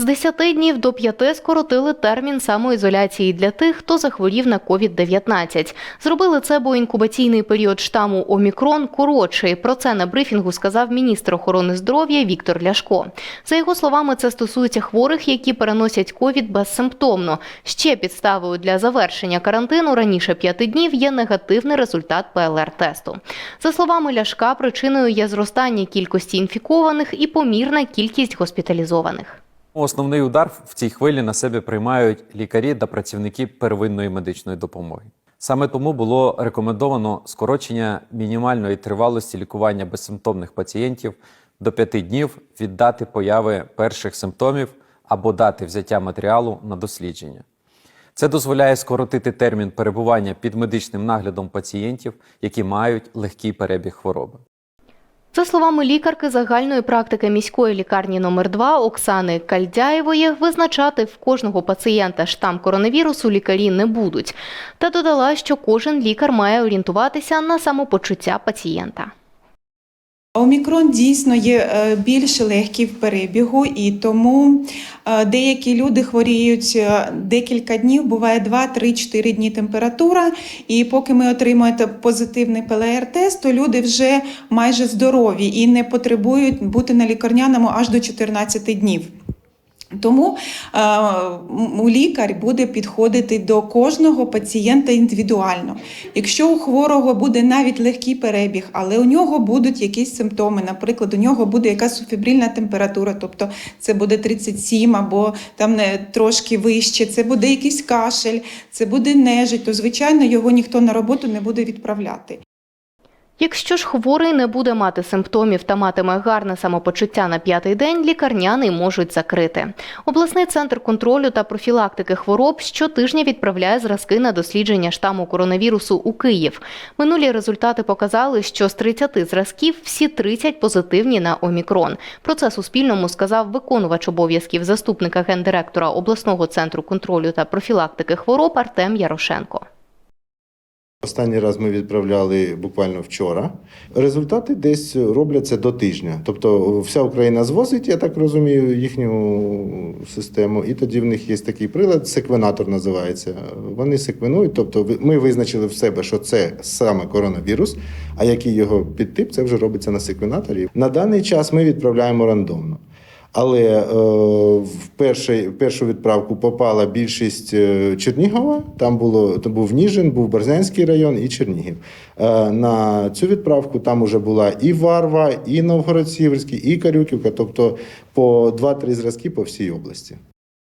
З 10 днів до 5 скоротили термін самоізоляції для тих, хто захворів на COVID-19. Зробили це, бо інкубаційний період штаму Омікрон коротший. Про це на брифінгу сказав міністр охорони здоров'я Віктор Ляшко. За його словами, це стосується хворих, які переносять ковід безсимптомно. Ще підставою для завершення карантину раніше 5 днів є негативний результат ПЛР-тесту. За словами Ляшка, причиною є зростання кількості інфікованих і помірна кількість госпіталізованих. Основний удар в цій хвилі на себе приймають лікарі та працівники первинної медичної допомоги. Саме тому було рекомендовано скорочення мінімальної тривалості лікування безсимптомних пацієнтів до 5 днів від дати появи перших симптомів або дати взяття матеріалу на дослідження. Це дозволяє скоротити термін перебування під медичним наглядом пацієнтів, які мають легкий перебіг хвороби. За словами лікарки загальної практики міської лікарні номер 2 Оксани Кальдяєвої, визначати в кожного пацієнта штам коронавірусу лікарі не будуть. Та додала, що кожен лікар має орієнтуватися на самопочуття пацієнта. Омікрон дійсно є е, більш легкий в перебігу, і тому е, деякі люди хворіють е, декілька днів, буває 2, 3, 4 дні температура. І поки ми отримуєте позитивний ПЛР-тест, то люди вже майже здорові і не потребують бути на лікарняному аж до 14 днів. Тому е, лікар буде підходити до кожного пацієнта індивідуально. Якщо у хворого буде навіть легкий перебіг, але у нього будуть якісь симптоми, наприклад, у нього буде якась субфібрильна температура, тобто це буде 37 або там не трошки вище, це буде якийсь кашель, це буде нежить, то звичайно його ніхто на роботу не буде відправляти. Якщо ж хворий не буде мати симптомів та матиме гарне самопочуття на п'ятий день, лікарняний можуть закрити. Обласний центр контролю та профілактики хвороб щотижня відправляє зразки на дослідження штаму коронавірусу у Київ. Минулі результати показали, що з 30 зразків всі 30 позитивні на омікрон. Про це Суспільному сказав виконувач обов'язків заступника гендиректора обласного центру контролю та профілактики хвороб Артем Ярошенко. Останній раз ми відправляли буквально вчора. Результати десь робляться до тижня. Тобто вся Україна звозить, я так розумію, їхню систему, і тоді в них є такий прилад, секвенатор називається. Вони секвенують, тобто ми визначили в себе, що це саме коронавірус, а який його підтип, це вже робиться на секвенаторі. На даний час ми відправляємо рандомно. Але е, в перший, першу відправку попала більшість е, Чернігова. Там було то був Ніжин, був Берзянський район і Чернігів. Е, на цю відправку там уже була і Варва, і Новгород-Сіверський, і Карюківка, тобто по 2-3 зразки по всій області.